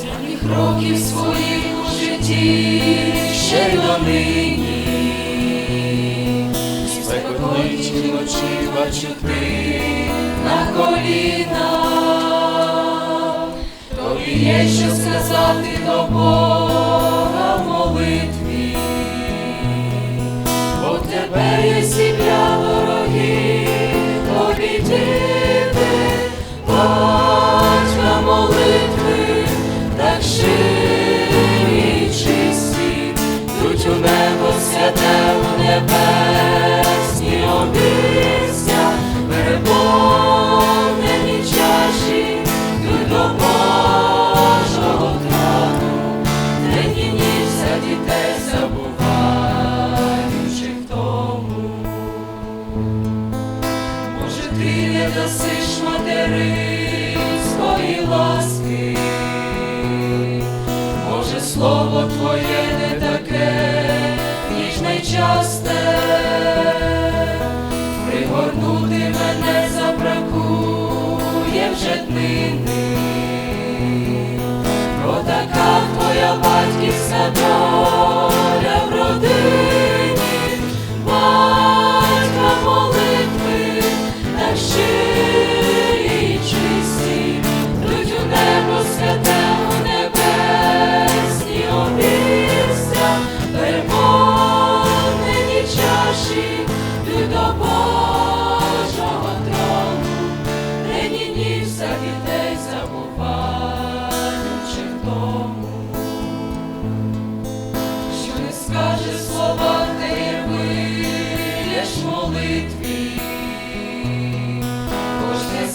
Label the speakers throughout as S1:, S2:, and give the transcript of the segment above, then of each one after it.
S1: Сьомих років своїх житті ще й донині, спекотничі ночі бачу на колінах, тобі є що сказати до Бога молитви. ти не дасиш материнської ласки, Боже слово твоє не таке, ніж найчасте, пригорнути мене забракує вже днини, про така твоя батьківська доля.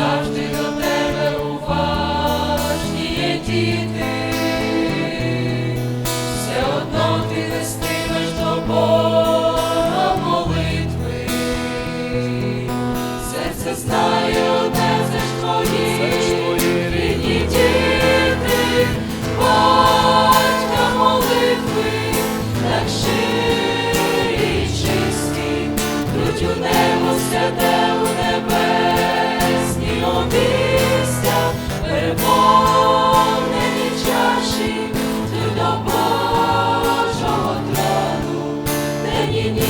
S1: завжди до тебе уважні є діти. singing.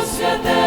S1: Você é Deus.